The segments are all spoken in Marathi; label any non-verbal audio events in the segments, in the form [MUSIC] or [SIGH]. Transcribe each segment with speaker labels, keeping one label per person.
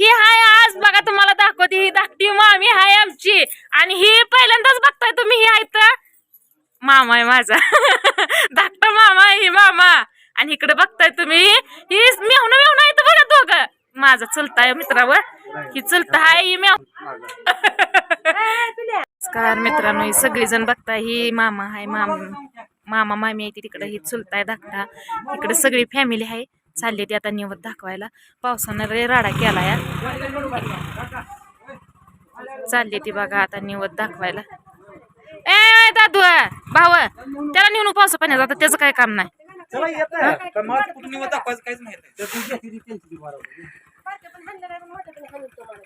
Speaker 1: ही हाय आज बघा तुम्हाला दाखवते ही धाकटी मामी हाय आमची. आणि ही पहिल्यांदाच बघताय तुम्ही ही आहे तर. मामा आहे माझा. [LAUGHS] धाकटा मामा आहे ही मामा. आणि इकडे बघताय तुम्ही ही मेहून मेहून आहे बघा दोघं. माझा चलताय मित्रावर. ही चलता हाय ही मेव नमस्कार मित्रांनो ही सगळीजण बघताय ही मामा आहे मामा मामा मामी आहे ती तिकडे ही चुलताय धाकटा. इकडे सगळी फॅमिली आहे. चालली ती आता निवत दाखवायला. पावसानं रे राडा केला या चालली ती बघा आता निवत दाखवायला. ए दादू भाव त्याला नेऊन पावसा पाण्यात आता त्याचं काय काम नाही.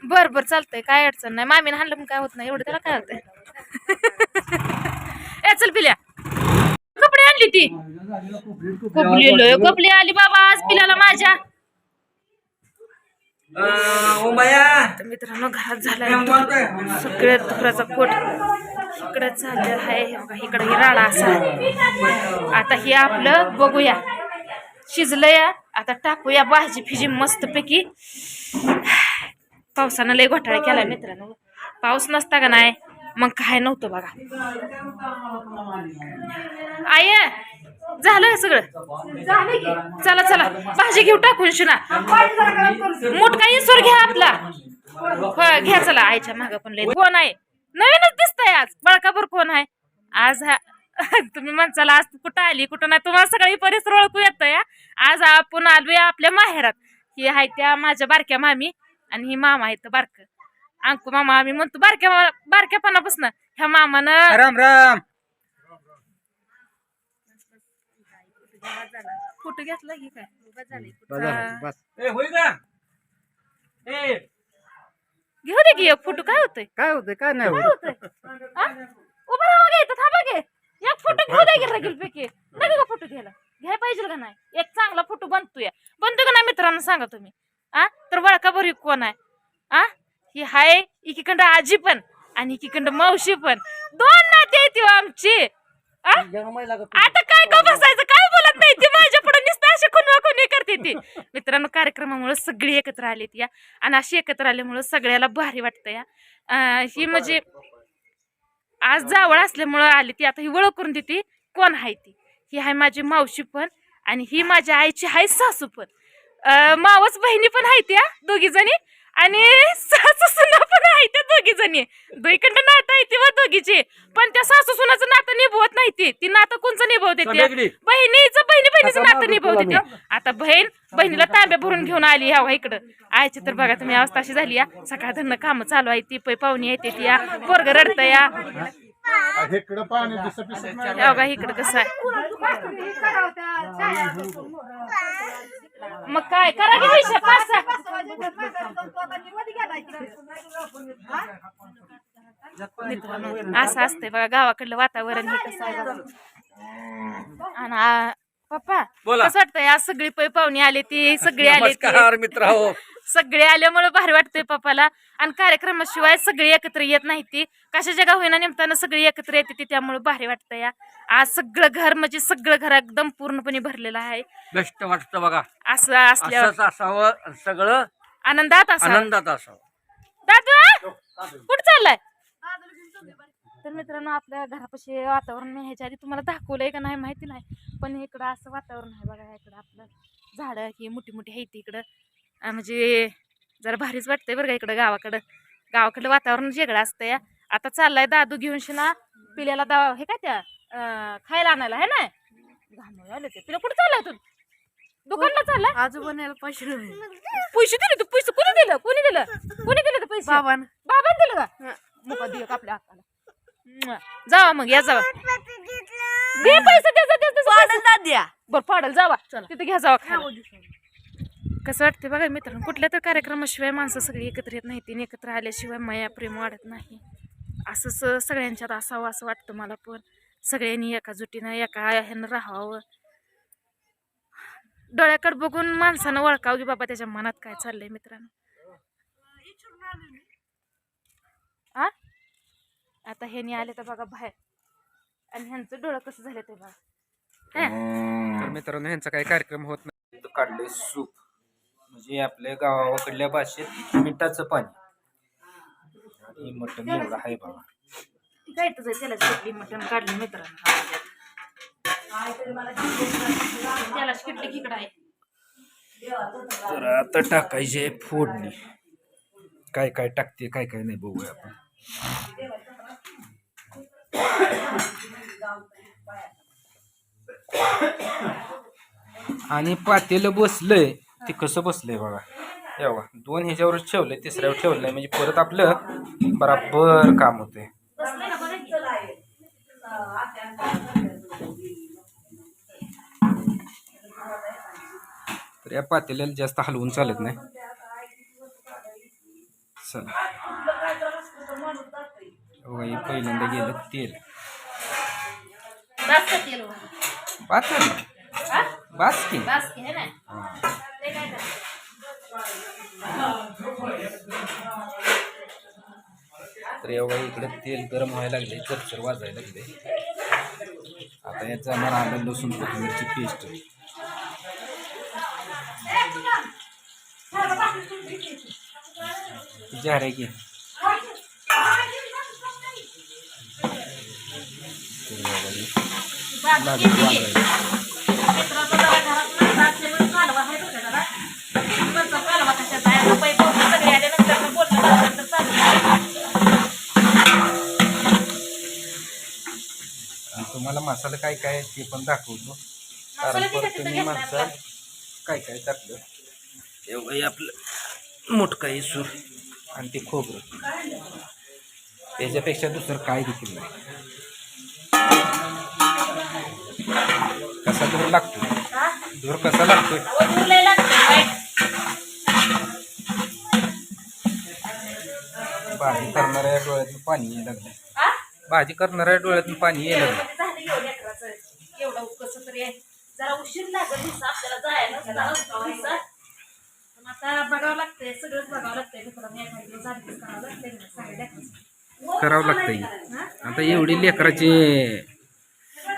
Speaker 1: बर बर चालतंय. काय अडचण नाही. मामीने हाणलं पण काय होत नाही. एवढं त्याला काय होतंय? [LAUGHS] ए चल पिल्या. कपडे आणली ती. कपली लय कपली आली बाबा आज पिल्याला माझ्या. तर मित्रांनो घरात झालाय सगळ्या धुराचा कोट इकडे चाललेलं आहे हे बघा इकडे ही राडा असा. आता हे आपलं बघूया. शिजलंय. आता टाकूया भाजी फिजी मस्त पैकी पावसानं लय घोटाळा केलाय मित्रांनो. पाऊस नसता का नाही? मग काय नव्हतं बघा. आय झालं सगळं? चला चला. भाजी घेऊ टाकून शिना. मोठा इसूर घ्या आपला. घ्या चला. आईच्या माग पण लय कोण आहे? नवीनच दिसतंय आज. बळकापूर कोण आहे? आज हा [LAUGHS] तुम्ही म्हणचाल आज कुठं आली कुठं नाही? तुम्हाला सगळी परिसर ओळखू येतं या आज आपण आलोय आपल्या माहेरात. ही आहे त्या माझ्या बारक्या मामी आणि ही मामा आहेत बारक. अंकू मामा आम्ही म्हणतो बारक्या मा- बारक्यापणापासून ह्या मामानं
Speaker 2: राम राम.
Speaker 1: फोटो घेतला की काय?
Speaker 2: बस. ए होय का ए.
Speaker 1: घेऊ दे की एक फोटो काय होतंय?
Speaker 2: काय होतंय काय नाही
Speaker 1: काय
Speaker 2: होत.
Speaker 1: होतंय? हा? उभं राहा गे इथं थांबा गे एक फोटो घेऊ दे गे रगील पैकी नका का फोटो घ्यायला? घ्याय पाहिजे का नाही? एक चांगला फोटो बनतोय. बनतोय का नाही मित्रांनो सांगा तुम्ही. आ तर वळका बरी कोण आहे. ही हाय एकीकडं आजी पण आणि एकीकडं मावशी पण. दोन नाते येते हो आमची. आ? आता काय का बसायचं? काय बोलत नाही ती? माझ्या पुढे नुसतं अशी खुनवा खुनी करते ती. मित्रांनो कार्यक्रमामुळे सगळी एकत्र आलीत या. आणि अशी एकत्र आल्यामुळं सगळ्याला भारी वाटतं या. अं, ही म्हणजे आज जावळ असल्यामुळं आली ती. आता ही ओळख करून देते कोण आहे ती. ही आहे माझी मावशी पण आणि ही माझ्या आईची आहे सासू पण. अं, मावस बहिणी पण आहे त्या दोघी जणी आणि सासू सुना पण आहे त्या दोघी जणी दोघीकडं नातं आहे ती व दोघीची. पण त्या सासू सुनाचं नातं निभवत नाही ती. ती नातं कोणचं निभवते
Speaker 2: सगळी.
Speaker 1: बहिणीचं बहिणी बहिणीचं
Speaker 2: आता
Speaker 1: नातं निभवते त्या आता बहीण बहिणीला तांब्या भरून घेऊन आली ह्या इकडं. आयची तर बघा तुम्ही अवस्था अशी झाली या. सकाळ धरणं कामं चालू आहे ती पै पाहुणी येते ती या. पोरग रडतं या.
Speaker 3: इकडं पाणी दिसत दिसत नाही
Speaker 1: या बघा इकडं कसं आहे. मग काय करा की पैसे पाच सहा. असं असतंय बघा गावाकडलं वातावरण हे कसं आहे. आणि आ- पप्पा
Speaker 2: बोला.
Speaker 1: कसं वाटतंय आज सगळी पै पाहुणी आली ती सगळी आली
Speaker 2: नमस्कार मित्र हो
Speaker 1: सगळे आल्यामुळे भारी वाटतंय पप्पाला. आणि कार्यक्रमाशिवाय सगळी एकत्र येत नाही ती. कशाच्या का होईना निमतानं सगळी एकत्र येते ती त्यामुळे भारी वाटतं या आज सगळं घर म्हणजे सगळं घर एकदम पूर्णपणे भरलेलं आहे.
Speaker 2: बेस्ट वाटतं बघा.
Speaker 1: असं असल्यावर.
Speaker 2: असंच असावं सगळं
Speaker 1: आनंदात असा
Speaker 2: आनंदात असावं.
Speaker 1: दादू कुठं चाललाय? तर मित्रांनो आपल्या घरापाशी वातावरण मी ह्याच्या आधी तुम्हाला दाखवलंय का नाही माहिती नाही. पण इकडं असं वातावरण आहे बघा इकडं आपलं झाडं ही मोठी मोठी आहेत इकडं. म्हणजे जरा भारीच वाटतंय बरं का इकडं गावाकडं. गावाकडलं वातावरण वेगळं असतं या आता चाललाय दादू घेऊन शिना पिल्याला दा हे काय त्या अं, खायला आणायला आहे ना घामोळे आले ते पिला कुठं चाललाय तू? दुकानला चाललाय?
Speaker 4: आजोबाला पैसे
Speaker 1: पैसे दिले तू? पैसे कोणी दिलं? कोणी दिलं? कोणी दिलं ते पैसे?
Speaker 4: बाबान.
Speaker 1: बाबांनी दिलं का? मुका दिलं का आपल्या हाताला. जावा मग या जावा. दे पैसे द्या द्या. बरं पाडल जावा. तिथे घ्या जावा खायला. कसं वाटते बघा मित्रांनो कुठल्या तर कार्यक्रमाशिवाय माणसं सगळी एकत्र येत नाही तीन एकत्र आल्याशिवाय माया प्रेम वाढत नाही. असंच सगळ्यांच्यात असावं असं वाटतं मला पण. सगळ्यांनी एका जुटीनं एका ह्यानं राहावं. डोळ्याकडे बघून माणसानं ओळखावं की बाबा त्याच्या मनात काय चाललंय मित्रांनो. आ? आता ह्यानी आले तर बघा बाहेर. आणि ह्यांचं डोळं कसं झालं ते बघा.
Speaker 2: तर मित्रांनो यांचा काही कार्यक्रम होत नाही.
Speaker 5: काढले सूप.
Speaker 2: म्हणजे आपल्या गावाकडल्या भाषेत मिठाचं पाणी. आणि मटण एवढं आहे बाबा
Speaker 1: काय तुझं त्याला शिकली मटण काढली मित्रांनो त्याला शिकली आहे
Speaker 2: तर आता टाकायचे फोडणी. काय काय टाकते काय काय नाही बघूया आपण. आणि पातेलं बसलंय. ते कसं बसलंय बघा. हे बघा दोन ह्याच्यावरच ठेवलंय तिसऱ्यावर ठेवलंय. म्हणजे परत आपलं बराबर काम होतंय? तर या पातेल्याला जास्त हलवून चालत नाही. चला. बघा, हे पहिल्यांदा गेलं तेल.
Speaker 1: बास का हा?
Speaker 2: बास की तर एवढा इकडे तेल गरम व्हायला लागले चरचर वाजायला लागले. आता यात जाणार आलं लसूण कोथिंबीरची पेस्ट जारे आहे की वाजायला.
Speaker 1: झाल्यानंतर
Speaker 2: तुम्हाला मसाला काय काय आहे ते पण दाखवतो. कारण परत तुम्ही. काय काय टाकलं? एवढं आपलं मोठका इसूर आणि ते खोबरं. त्याच्यापेक्षा दुसरं काय देखील नाही. कसा धूर लागतो? धूर कसा
Speaker 1: लागतं,
Speaker 2: करणाऱ्या डोळ्यातून पाणी यायला लागलं
Speaker 1: हा?
Speaker 2: भाजी करणाऱ्या डोळ्यातून पाणी यायला लागलं
Speaker 1: जेवणामध्ये झालं एवढं लेकराचं. एवढं कसं तरी आहे. जरा उशीर लागत दिवसा आपल्याला जायला जरा दिवसा. पण आता बघावं लागतंय सगळंच बघावं लागतंय मित्रांनो एखाद दिवस adjust करावं लागतंय.
Speaker 2: करावं
Speaker 1: हा?
Speaker 2: आता एवढी लेकराची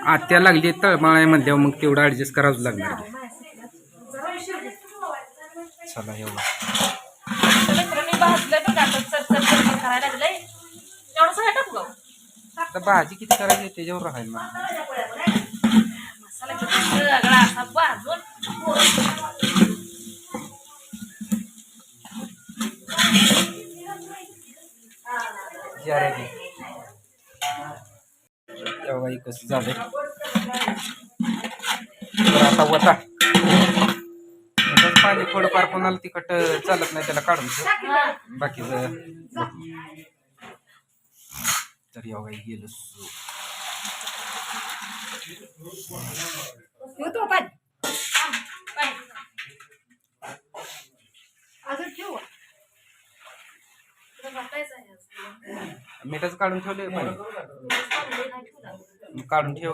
Speaker 2: आत्या लागली तळमाळ्या म्हणल्यावर मग तेवढं ऍडजस्ट करावंच लागणार. चला एवढं
Speaker 1: करायला लागलंय एवढं सगळं टाकू?
Speaker 2: आता भाजी किती करायची त्याच्यावर राहील मग.
Speaker 1: मसाला किती सगळा असा भाजून.
Speaker 2: जरा घे. तेव्हा कसं तर आता वता. पाणी थोडंफार कोणाला तिखट चालत नाही त्याला काढून ठेव. बाकीचं बघू. तर गेलं
Speaker 1: आहे असं.
Speaker 2: मिठाचं काढून ठेवले पाणी काढून ठेव